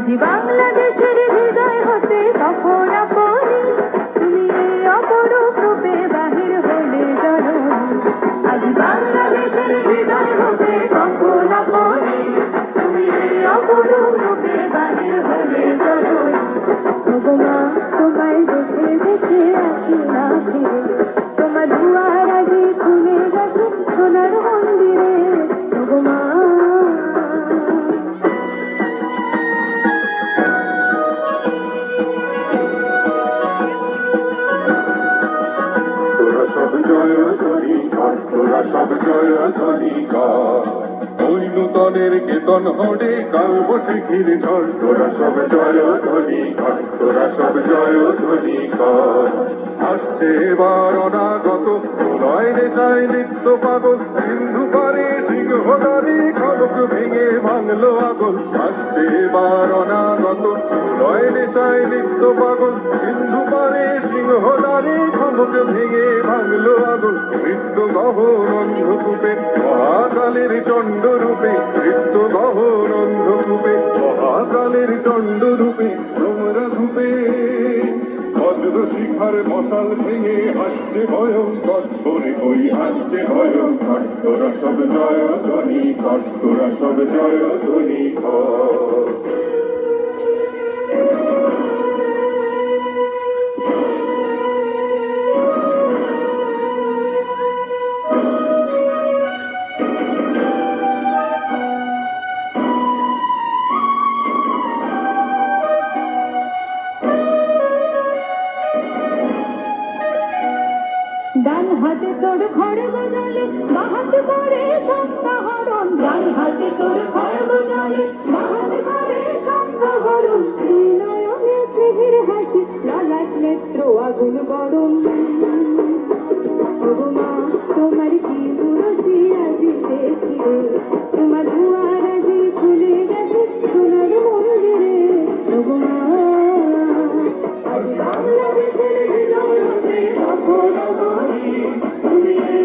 আজি বাংলাদেশের হৃদয় হতে তখন আপনি তুমি এই অপরূপ রূপে বাহির হলে জননী আজি বাংলাদেশের হৃদয় হতে তখন আপনি তুমি এই অপরূপ রূপে বাহির হলে জননী তোমায় দেখে দেখে আসি না ফিরে তোমার ধোয়া জয় ধ্বনি কর তোরা সব জয় ধ্বনি কর ওই নূতনের কেতন হরে কাল বসে ঘিরে ঝড় তোরা সব জয় ধ্বনি তোরা সব জয় ধ্বনি আসছে এবার অনাগত প্রলয় নেশায় নিত্য পাগল সিন্ধু পারে সিংহদারি খলক ভেঙে ভাঙলো আগল আসছে এবার অনাগত প্রলয় নেশায় নিত্য পাগল, সিন্ধু পারে সিংহদারি খলক ভেঙে ভাঙলো আগল নৃত্য গহন অন্ধকূপে মহাকালের চণ্ড রূপে নৃত্য গহন অন্ধকূপে মহাকালের চণ্ড রূপে তোমরা ধূপে বজ্র শিখার মশাল ভেঙে আসছে ভয়ঙ্কর করে ওই আসছে ভয়ঙ্কর। তোরা সব জয় ধ্বনি কর, তোরা সব জয় ধ্বনি কর। ডান হাতে তোর খড়গ জলে বাহাত করে সংখ্যা হরণ ডান হাতে তোর খড়গ জলে বাহাত নয়নে স্নেহের হাসি লালাট নেত্র আগুন গরম মা তোমার কি মুরতি আজি দেখি তোমার দুয়ার আজি খুলে গেছে সোনার মন্দিরে মা আজ বাংলাদেশের হৃদয়তে অপরমণি তুমি এই